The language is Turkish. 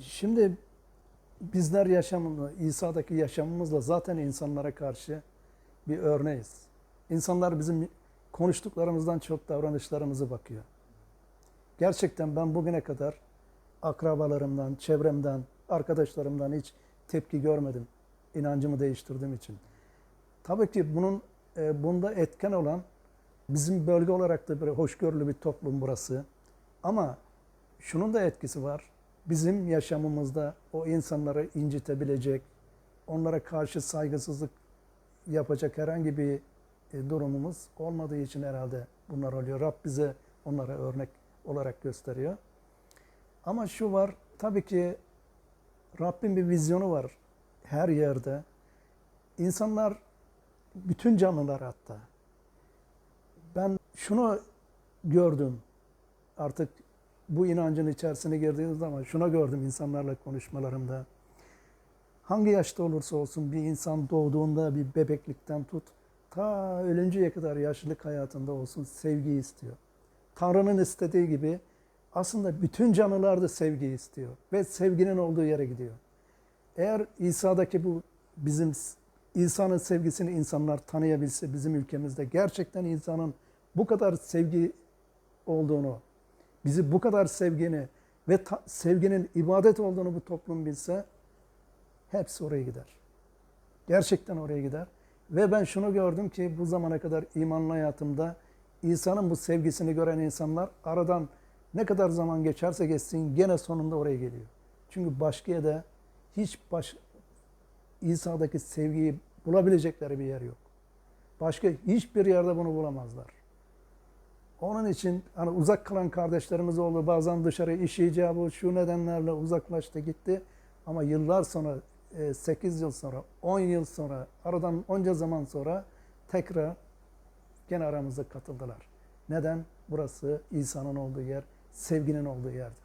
Şimdi bizler yaşamını, İsa'daki yaşamımızla zaten insanlara karşı bir örneğiz. İnsanlar bizim konuştuklarımızdan çok davranışlarımızı bakıyor. Gerçekten ben bugüne kadar akrabalarımdan, çevremden, arkadaşlarımdan hiç tepki görmedim. inancımı değiştirdiğim için. Tabii ki bunun e, bunda etken olan bizim bölge olarak da böyle hoşgörülü bir toplum burası. Ama şunun da etkisi var. Bizim yaşamımızda o insanları incitebilecek, onlara karşı saygısızlık yapacak herhangi bir e, durumumuz olmadığı için herhalde bunlar oluyor. Rab bize onlara örnek olarak gösteriyor. Ama şu var, tabii ki Rabbin bir vizyonu var her yerde. İnsanlar, bütün canlılar hatta. Ben şunu gördüm artık bu inancın içerisine girdiğiniz zaman şuna gördüm insanlarla konuşmalarımda. Hangi yaşta olursa olsun bir insan doğduğunda bir bebeklikten tut ta ölünceye kadar yaşlılık hayatında olsun sevgi istiyor. Tanrı'nın istediği gibi aslında bütün canlılar da sevgi istiyor ve sevginin olduğu yere gidiyor. Eğer İsa'daki bu bizim İsa'nın sevgisini insanlar tanıyabilse bizim ülkemizde gerçekten insanın bu kadar sevgi olduğunu, bizi bu kadar sevgini ve sevginin ibadet olduğunu bu toplum bilse hepsi oraya gider. Gerçekten oraya gider. Ve ben şunu gördüm ki bu zamana kadar imanlı hayatımda İsa'nın bu sevgisini gören insanlar aradan ne kadar zaman geçerse geçsin gene sonunda oraya geliyor. Çünkü başka yerde hiç baş, İsa'daki sevgiyi bulabilecekleri bir yer yok. Başka hiçbir yerde bunu bulamazlar. Onun için hani uzak kalan kardeşlerimiz oldu. Bazen dışarı iş icabı şu nedenlerle uzaklaştı gitti. Ama yıllar sonra, 8 yıl sonra, 10 yıl sonra, aradan onca zaman sonra tekrar gene aramıza katıldılar. Neden? Burası İsa'nın olduğu yer, sevginin olduğu yerdir.